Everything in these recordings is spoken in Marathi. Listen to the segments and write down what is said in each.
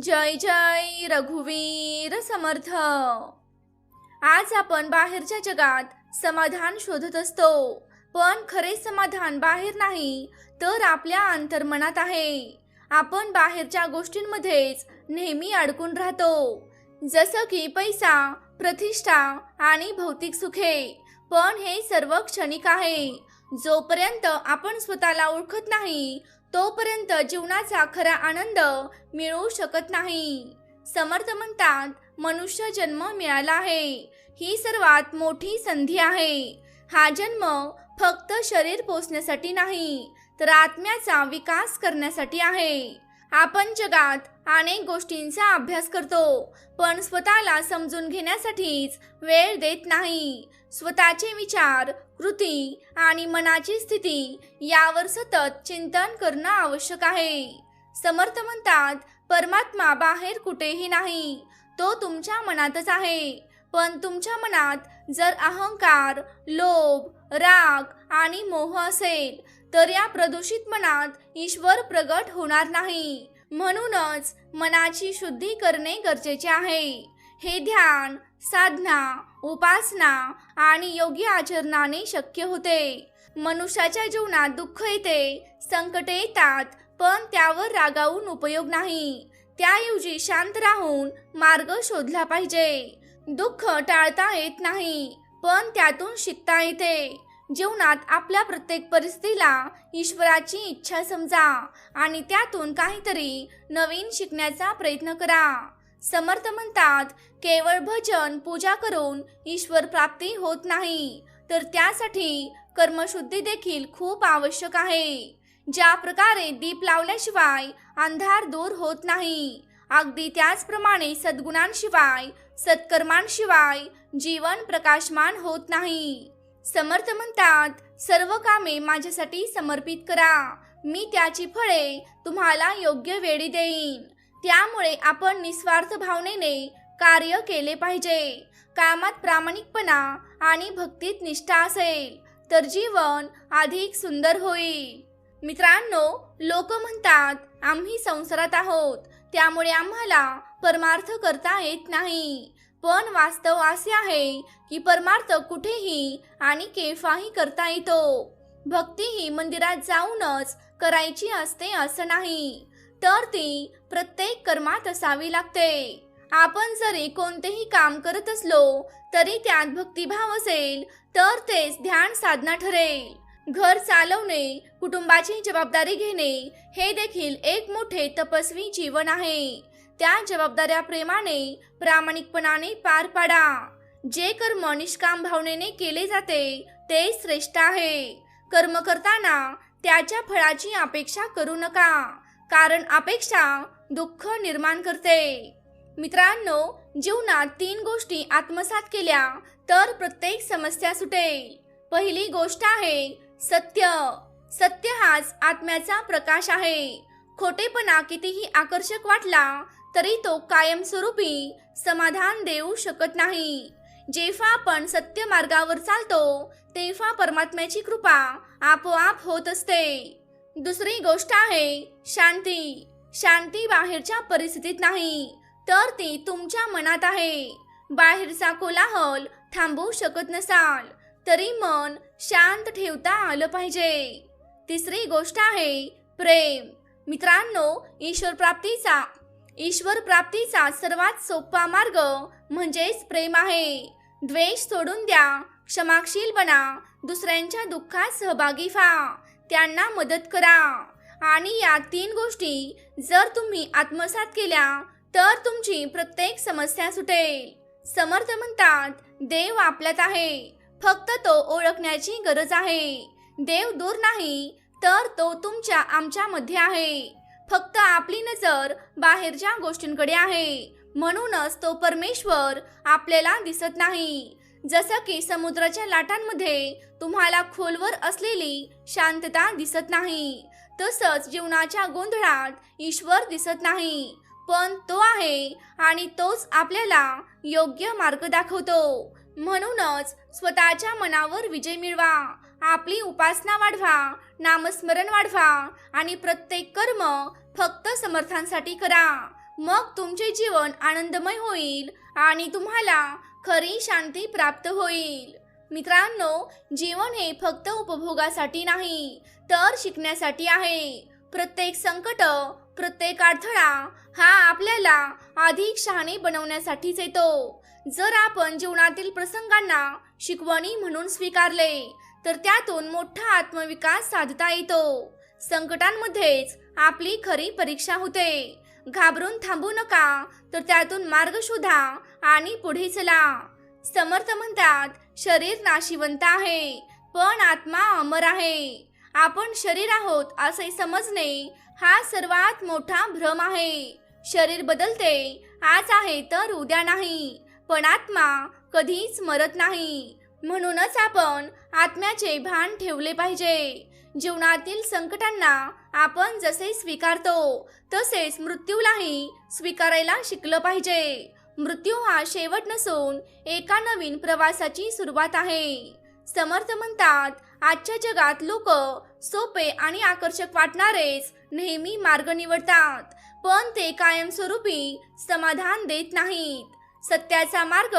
जय जय रघुवीर समर्थ. आज आपण बाहेरच्या जगात समाधान शोधत असतो. पण खरे समाधान बाहेर नाही तर आपल्या अंतर्मनात आहे. आपण बाहेरच्या गोष्टींमध्येच नेहमी अडकून राहतो. जसं की पैसा प्रतिष्ठा आणि भौतिक सुखे पण हे सर्व क्षणिक आहे. जोपर्यंत आपण स्वतःला ओळखत नाही तोपर्यंत जीवनाचा खरा आनंद मिळू शकत नाही. समर्थ म्हणतात मनुष्य जन्म मिळाला आहे. ही सर्वात मोठी संधी आहे. हा जन्म फक्त शरीर पोचण्यासाठी नाही तर आत्म्याचा विकास करण्यासाठी आहे. आपण जगात अनेक गोष्टींचा अभ्यास करतो पण स्वतःला समजून घेण्यासाठीच वेळ देत नाही. स्वतःचे विचार कृती आणि मनाची स्थिती यावर सतत चिंतन करणं आवश्यक आहे. समर्थ म्हणतात परमात्मा बाहेर कुठेही नाही. तो तुमच्या मनातच आहे. पण तुमच्या मनात जर अहंकार लोभ राग आणि मोह असेल तर या प्रदूषित मनात ईश्वर प्रगट होणार नाही. म्हणूनच मनाची शुद्धी करणे गरजेचे आहे. हे ध्यान साधना उपासना आणि योग्य आचरणाने शक्य होते. मनुष्याच्या जीवनात दुःख येते संकटे येतात पण त्यावर रागावून उपयोग नाही. त्याऐवजी शांत राहून मार्ग शोधला पाहिजे. दुःख टाळता येत नाही पण त्यातून शिकता येते. जीवनात आपल्या प्रत्येक परिस्थितीला ईश्वराची इच्छा समजा आणि त्यातून काहीतरी नवीन शिकण्याचा प्रयत्न करा. समर्थ म्हणतात केवळ भजन पूजा करून ईश्वर प्राप्ती होत नाही तर त्यासाठी कर्मशुद्धी देखील खूप आवश्यक आहे. ज्या प्रकारे दीप लावल्याशिवाय अंधार दूर होत नाही अगदी त्याचप्रमाणे सद्गुणांशिवाय सत्कर्मांशिवाय जीवन प्रकाशमान होत नाही. समर्थ म्हणतात सर्व कामे माझ्यासाठी समर्पित करा. मी त्याची फळे तुम्हाला योग्य वेळी देईन. त्यामुळे आपण निस्वार्थ भावनेने कार्य केले पाहिजे. कामात प्रामाणिकपणा आणि भक्तीत निष्ठा असेल तर जीवन अधिक सुंदर होईल. मित्रांनो लोक म्हणतात आम्ही संसारात आहोत. त्यामुळे आम्हाला परमार्थ करता येत नाही. पण वास्तव असे आहे की परमार्थ कुठेही आणि केव्हाही करता येतो. भक्ती ही मंदिरात जाऊनच करायची असते असं नाही. तर ती प्रत्येक कर्मात असावी लागते. आपण जरी कोणतेही काम करत असलो तरी त्यात भक्तिभाव असेल तर तेच ध्यान साधना ठरेल. घर चालवणे कुटुंबाची जबाबदारी घेणे हे देखील एक मोठे तपस्वी जीवन आहे. त्या जबाबदाऱ्या प्रेमाने प्रामाणिकपणाने पार पाडा. जे कर्म निष्काम भावनेने केले जाते ते श्रेष्ठ आहे. कर्म करताना त्याच्या फळाची अपेक्षा करू नका कारण अपेक्षा दुःख निर्माण करते. मित्रांनो जीवनात तीन गोष्टी आत्मसात केल्या तर प्रत्येक समस्या सुटेल. पहिली गोष्ट आहे सत्य. सत्य हाच आत्म्याचा प्रकाश आहे. खोटेपणा कितीही आकर्षक वाटला तरी तो कायमस्वरूपी समाधान देऊ शकत नाही. जेव्हा आपण सत्य मार्गावर चालतो तेव्हा परमात्म्याची कृपा आपोआप होत असते. दुसरी गोष्ट आहे शांती. शांती बाहेरच्या परिस्थितीत नाही तर ती तुमच्या मनात आहे. बाहेरचा कोलाहल थांबवू शकत नसाल तरी मन शांत ठेवता आलं पाहिजे. तिसरी गोष्ट आहे प्रेम. मित्रांनो ईश्वर प्राप्तीचा ईश्वर प्राप्तीचा सर्वात सोपा मार्ग म्हणजेच प्रेम आहे. द्वेष सोडून द्या क्षमाशील बना दुसऱ्यांच्या दुःखात सहभागी व्हा त्यांना मदत करा. आणि या तीन गोष्टी जर तुम्ही आत्मसात केल्या तर तुमची प्रत्येक समस्या सुटेल. समर्थ म्हणतात देव आपल्यात आहे. फक्त तो ओळखण्याची गरज आहे. देव दूर नाही तर तो तुमच्या आमच्या मध्ये आहे. फक्त आपली नजर बाहेरच्या गोष्टींकडे आहे. म्हणूनच तो परमेश्वर आपल्याला दिसत नाही. जसं की समुद्राच्या लाटांमध्ये तुम्हाला खोलवर असलेली शांतता दिसत नाही तसंच जीवनाच्या गोंधळात ईश्वर दिसत नाही. पण तो आहे आणि तोच आपल्याला योग्य मार्ग दाखवतो. म्हणूनच स्वतःच्या मनावर विजय मिळवा. आपली उपासना वाढवा नामस्मरण वाढवा आणि प्रत्येक कर्म फक्त समर्थांसाठी करा. मग तुमचे जीवन आनंदमय होईल आणि तुम्हाला खरी शांती प्राप्त होईल. मित्रांनो जीवन हे फक्त उपभोगासाठी नाही तर शिकण्यासाठी आहे. प्रत्येक संकट प्रत्येक अडथळा हा आपल्याला अधिक शहाणे बनवण्यासाठीच येतो. जर आपण जीवनातील प्रसंगांना शिकवणी म्हणून स्वीकारले तर त्यातून मोठा आत्मविकास साधता येतो. संकटांमध्येच आपली खरी परीक्षा होते. घाबरून थांबू नका तर त्यातून मार्ग शोधा आणि पुढे चला. समर्थ म्हणतात शरीर नाशिवंत आहे पण आत्मा अमर आहे. आपण शरीर आहोत असे समजणे हा सर्वात मोठा भ्रम आहे. शरीर बदलते आज आहे तर उद्या नाही पण आत्मा कधीच मरत नाही. म्हणूनच आपण आत्म्याचे भान ठेवले पाहिजे. जीवनातील संकटांना आपण जसे स्वीकारतो तसेच मृत्यूलाही स्वीकारायला शिकलं पाहिजे. मृत्यू हा शेवट नसून एका नवीन प्रवासाची सुरुवात आहे. समर्थ म्हणतात आजच्या जगात लोक सोपे आणि आकर्षक वाटणारेच नेहमी मार्ग निवडतात पण ते कायमस्वरूपी समाधान देत नाहीत. सत्याचा मार्ग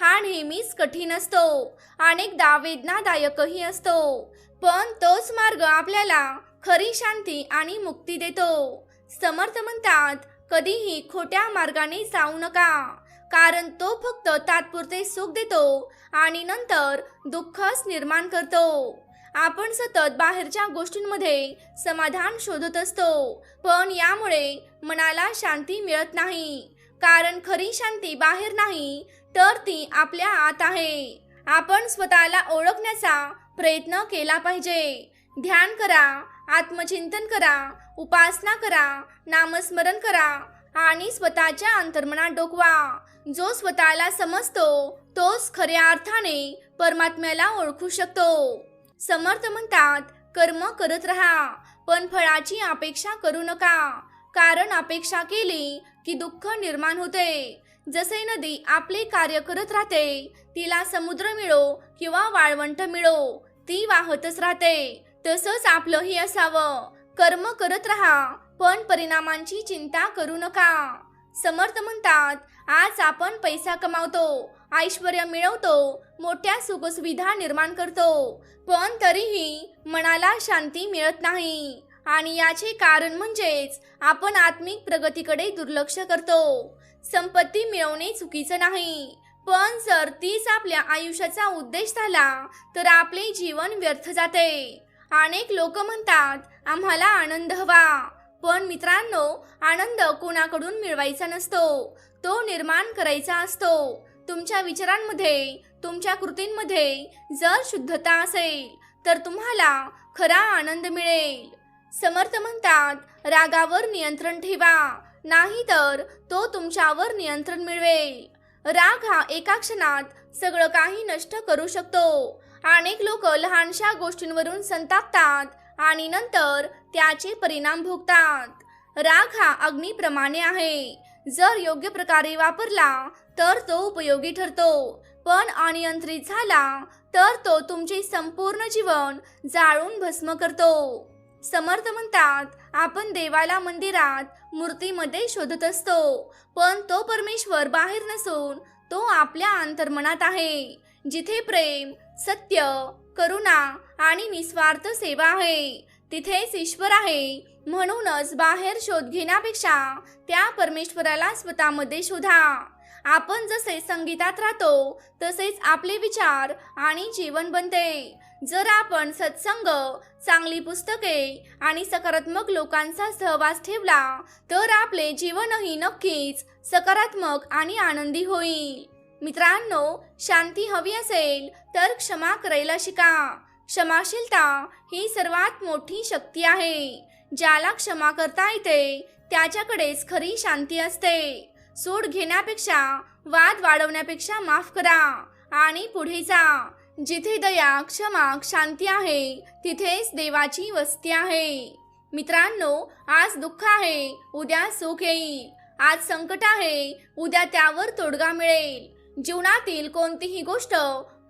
हा नेहमीच कठीण असतो. अनेकदा वेदनादायकही असतो. पण तोच मार्ग आपल्याला खरी शांती आणि मुक्ती देतो. समर्थ म्हणतात कधीही खोट्या मार्गाने जाऊ नका. कारण तो फक्त तात्पुरते सुख देतो आणि नंतर दुःखच निर्माण करतो. आपण सतत बाहेरच्या गोष्टींमध्ये समाधान शोधत असतो. पण यामुळे मनाला शांती मिळत नाही. कारण खरी शांती बाहेर नाही तर ती आपल्या आत आहे. आपण स्वतःला ओळखण्याचा प्रयत्न केला पाहिजे. ध्यान करा आत्मचिंतन करा उपासना करा नामस्मरण करा आणि स्वतःच्या अंतर्मनात डोकवा. जो स्वतःला समजतो तोच खऱ्या अर्थाने परमात्म्याला ओळखू शकतो. समर्थ म्हणतात कर्म करत राहा पण फळाची अपेक्षा करू नका. कारण अपेक्षा केली की दुःख निर्माण होते. जसे नदी आपले कार्य करत राहते तिला समुद्र मिळो किंवा वाळवंट मिळो ती वाहतच राहते. तसंच आपलंही असावं. कर्म करत राहा पण परिणामांची चिंता करू नका. समर्थ म्हणतात आज आपण पैसा कमावतो ऐश्वर मिळवतो मोठ्या सुखसुविधा निर्माण करतो. पण तरीही मनाला शांती मिळत नाही. आणि याचे कारण म्हणजेच आपण आत्मिक प्रगतीकडे दुर्लक्ष करतो. संपत्ती मिळवणे चुकीचं नाही. पण जर तीच आपल्या आयुष्याचा उद्देश झाला तर आपले जीवन व्यर्थ जाते. अनेक लोक म्हणतात आम्हाला आनंद हवा. पण मित्रांनो आनंद कोणाकडून मिळवायचा नसतो. तो निर्माण करायचा असतो. तुमच्या विचारांमध्ये तुमच्या कृतींमध्ये जर शुद्धता असेल तर तुम्हाला खरा आनंद मिळेल. समर्थ म्हणतात रागावर नियंत्रण ठेवा. नाही तर तो तुमच्यावर नियंत्रण मिळवेल. राग हा एका क्षणात सगळं काही नष्ट करू शकतो. अनेक लोक लहानशा गोष्टींवरून संतापतात आणि नंतर त्याचे परिणाम भोगतात. राग हा अग्निप्रमाणे आहे. जर योग्य प्रकारे वापरला तर तो उपयोगी ठरतो. पण अनियंत्रित झाला तर तो तुमचे संपूर्ण जीवन जाळून भस्म करतो. समर्थ म्हणतात आपण देवाला मंदिरात मूर्तीमध्ये शोधत असतो. पण तो परमेश्वर बाहेर नसून तो आपल्या अंतर्मनात आहे. जिथे प्रेम सत्य करुणा आणि निस्वार्थ सेवा आहे तिथेच ईश्वर आहे. म्हणूनच बाहेर शोध घेण्यापेक्षा त्या परमेश्वराला स्वतःमध्ये शोधा. आपण जसे संगीतात राहतो तसेच आपले विचार आणि जीवन बनते. जर आपण सत्संग चांगली पुस्तके आणि सकारात्मक लोकांचा सहवास ठेवला तर आपले जीवनही नक्कीच सकारात्मक आणि आनंदी होईल. मित्रांनो शांती हवी असेल तर क्षमा करायला शिका. क्षमाशीलता ही सर्वात मोठी शक्ती आहे. ज्याला क्षमा करता येते त्याच्याकडेच खरी शांती असते. सूड घेण्यापेक्षा वाद वाढवण्यापेक्षा माफ करा आणि पुढे जा. जिथे दया क्षमा शांती आहे तिथेच देवाची वस्ती आहे. मित्रांनो आज दुःख आहे उद्या सुख येईल. आज संकट आहे उद्या त्यावर तोडगा मिळेल. जीवनातील कोणतीही गोष्ट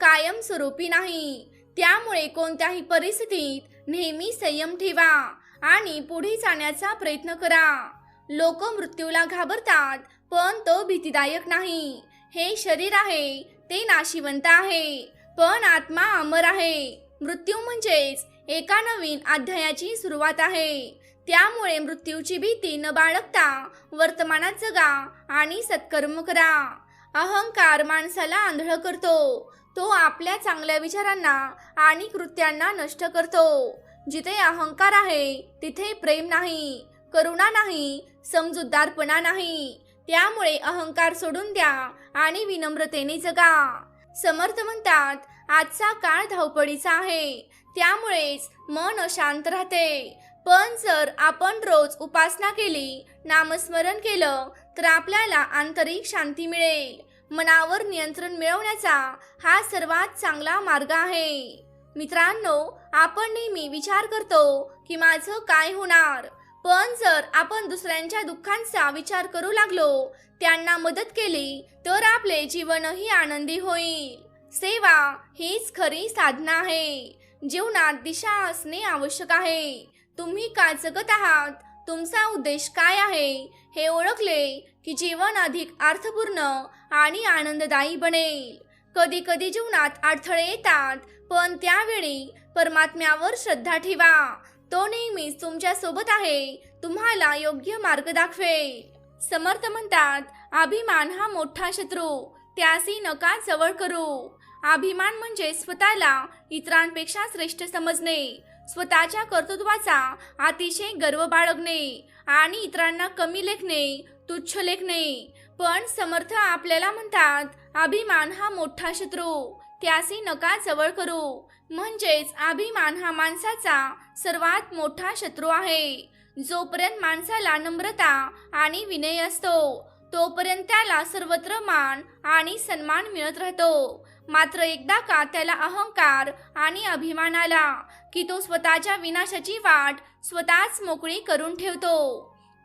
कायमस्वरूपी नाही. त्यामुळे कोणत्याही परिस्थितीत नेहमी संयम ठेवा आणि पुढे जाण्याचा प्रयत्न करा. लोक मृत्यूला घाबरतात पण तो भीतीदायक नाही. हे शरीर आहे ते नाशिवंत आहे पण आत्मा अमर आहे. मृत्यू म्हणजेच एका नवीन अध्यायाची सुरुवात आहे. त्यामुळे मृत्यूची भीती न बाळगता वर्तमानात जगा आणि सत्कर्म करा. अहंकार माणसाला आंधळ करतो. तो आपल्या चांगल्या विचारांना आणि कृत्यांना नष्ट करतो. जिथे अहंकार आहे तिथे प्रेम नाही करुणा नाही समजूतदारपणा नाही. त्यामुळे अहंकार सोडून द्या आणि विनम्रतेने जगा. समर्थ म्हणतात आजचा काळ धावपळीचा आहे. त्यामुळेच मन अशांत राहते. पण जर आपण रोज उपासना केली नामस्मरण केलं तर आपल्याला आंतरिक शांती मिळेल. मनावर नियंत्रण मिळवण्याचा हा सर्वात चांगला मार्ग आहे. मित्रांनो आपण नेहमी विचार करतो की माझं काय होणार? पण जर आपण दुसऱ्यांच्या दुःखांचा विचार करू लागलो त्यांना मदत केली तर आपले जीवनही आनंदी होईल. सेवा हीच खरी साधना आहे. जीवनात दिशा असणे आवश्यक आहे. तुम्ही का जगत आहात? तुमचा उद्देश काय आहे? हे ओळखले की जीवन अधिक अर्थपूर्ण आणि आनंददायी बनेल. कधी कधी जीवनात अडथळे येतात पण त्यावेळी परमात्म्यावर श्रद्धा ठेवा. तो नेहमीच तुमच्यासोबत आहे. तुम्हाला योग्य मार्ग दाखवेल. समर्थ म्हणतात अभिमान हा मोठा शत्रू. त्यासी नका जवळ करू. अभिमान म्हणजे स्वतःला इतरांपेक्षा श्रेष्ठ समजणे. स्वतःच्या कर्तृत्वाचा अतिशय गर्व बाळगणे आणि इतरांना कमी लेखणे तुच्छ लेखणे. पण समर्थ आपल्याला म्हणतात अभिमान हा मोठा शत्रू. त्यासी नका जवळ करू. म्हणजेच अभिमान हा माणसाचा सर्वात मोठा शत्रू आहे. जोपर्यंत माणसाला नम्रता आणि विनय असतो तोपर्यंत त्याला सर्वत्र मान आणि सन्मान मिळत राहतो. मात्र एकदा का त्याला अहंकार आणि अभिमान आला की तो स्वतःच्या विनाशाची वाट स्वतःच मोकळी करून ठेवतो.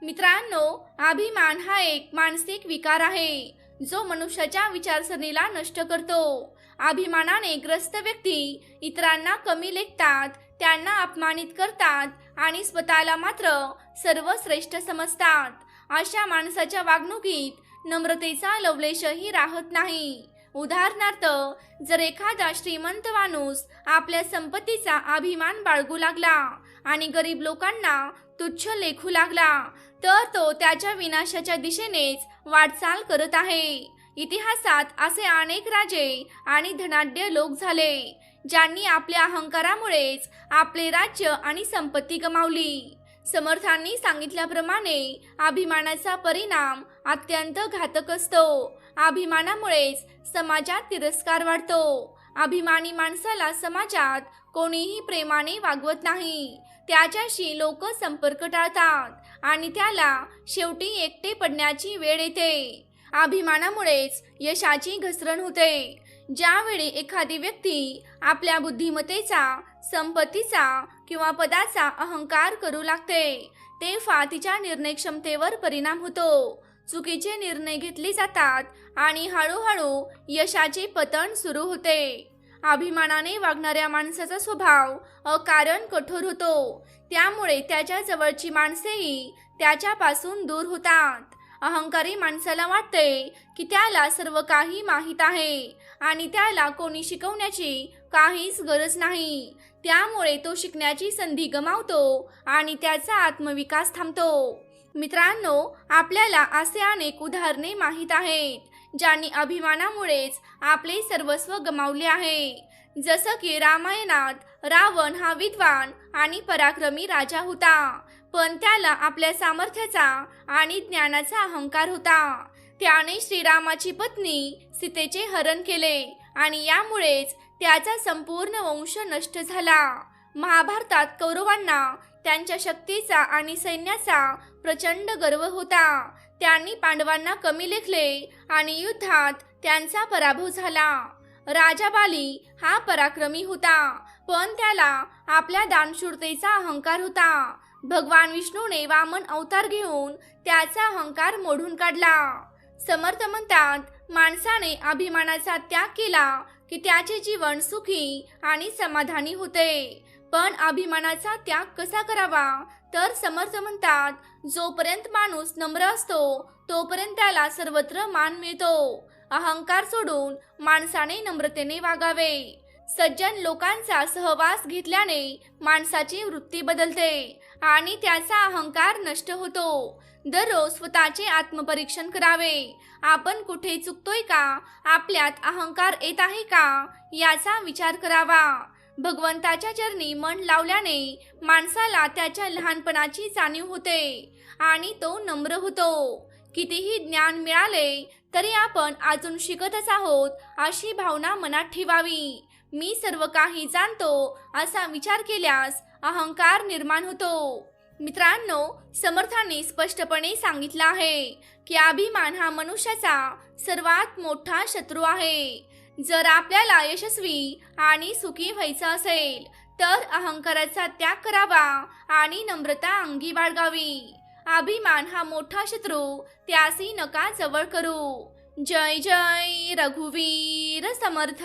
मित्रांनो अभिमान हा एक मानसिक विकार आहे. जो मनुष्याच्या विचारसरणीला नष्ट करतो. अभिमानाने ग्रस्त व्यक्ती इतरांना कमी लेखतात त्यांना अपमानित करतात आणि स्वतःला मात्र सर्वश्रेष्ठ समजतात. अशा माणसाच्या वागणुकीत नम्रतेचा लवलेशही राहत नाही. उदाहरणार्थ जर एखादा श्रीमंत माणूस आपल्या संपत्तीचा अभिमान बाळगू लागला आणि गरीब लोकांना तुच्छ लेखू लागला तर तो त्याच्या विनाशाच्या दिशेनेच वाटचाल करत आहे. इतिहासात असे अनेक राजे आणि धनाढ्य लोक झाले ज्यांनी आपल्या अहंकारामुळेच आपले राज्य आणि संपत्ती गमावली. समर्थांनी सांगितल्याप्रमाणे अभिमानाचा परिणाम अत्यंत घातक असतो. अभिमानामुळेच समाजात तिरस्कार वाढतो. अभिमानी माणसाला समाजात कोणीही प्रेमाने वागवत नाही. त्याच्याशी लोक संपर्क टाळतात आणि त्याला शेवटी एकटे पडण्याची वेळ येते. अभिमानामुळेच यशाची घसरण होते. ज्यावेळी एखादी व्यक्ती आपल्या बुद्धिमत्तेचा संपत्तीचा किंवा पदाचा अहंकार करू लागते तेव्हा तिच्या निर्णय क्षमतेवर परिणाम होतो. चुकीचे निर्णय घेतले जातात आणि हळूहळू यशाचे पतन सुरू होते. अभिमानाने वागणाऱ्या माणसाचा स्वभाव अकारण कठोर होतो. त्यामुळे त्याच्या जवळची माणसेही त्याच्यापासून दूर होतात. अहंकारी माणसाला वाटते की त्याला सर्व काही माहीत आहे आणि त्याला कोणी शिकवण्याची काहीच गरज नाही. त्यामुळे तो शिकण्याची संधी गमावतो आणि त्याचा आत्मविकास थांबतो. मित्रांनो आपल्याला असे अनेक उदाहरणे माहीत आहेत. ज्यांनी अभिमानामुळेच आपले सर्वस्व गमावले आहे. जसं की रामायणात रावण हा विद्वान आणि पराक्रमी राजा होता पण त्याला आपल्या सामर्थ्याचा आणि ज्ञानाचा अहंकार होता. त्याने श्रीरामाची पत्नी सीतेचे हरण केले आणि यामुळेच त्याचा संपूर्ण वंश नष्ट झाला. महाभारतात कौरवांना त्यांच्या शक्तीचा आणि सैन्याचा प्रचंड गर्व होता. त्यांनी पांडवांना कमी लेखले आणि युद्धात त्यांचा पराभव झाला. राजा बाली हा पराक्रमी होता पण त्याला आपल्या दानशूरतेचा अहंकार होता. भगवान विष्णूने वामन अवतार घेऊन त्याचा अहंकार मोडून काढला. समर्थ म्हणतात माणसाने अभिमानाचा त्याग केला की त्याचे जीवन सुखी आणि समाधानी होते. पण अभिमानाचा त्याग कसा करावा? तर समर्थ म्हणतात जोपर्यंत माणूस नम्र असतो तोपर्यंत त्याला सर्वत्र मान मिळतो. अहंकार सोडून माणसाने नम्रतेने वागावे. सज्जन लोकांचा सहवास घेतल्याने माणसाची वृत्ती बदलते आणि त्याचा अहंकार नष्ट होतो. दररोज स्वतःचे आत्मपरीक्षण करावे. आपण कुठे चुकतोय का? आपल्यात अहंकार येत आहे का? याचा विचार करावा. भगवंताच्या चरणी मन लावल्याने माणसाला त्याच्या लहानपणाची जाणीव होते आणि तो नम्र होतो. कितीही ज्ञान मिळाले तरी आपण अजून शिकतच आहोत अशी भावना मनात ठेवावी. मी सर्व काही जाणतो असा विचार केल्यास अहंकार निर्माण होतो. मित्रांनो समर्थांनी स्पष्टपणे सांगितलं आहे की अभिमान हा मनुष्याचा सर्वात मोठा शत्रू आहे. जर आपल्याला यशस्वी आणि सुखी व्हायचं असेल तर अहंकाराचा त्याग करावा आणि नम्रता अंगी बाळगावी. अभिमान हा मोठा शत्रू त्यासी नका जवळ करू. जय जय रघुवीर समर्थ.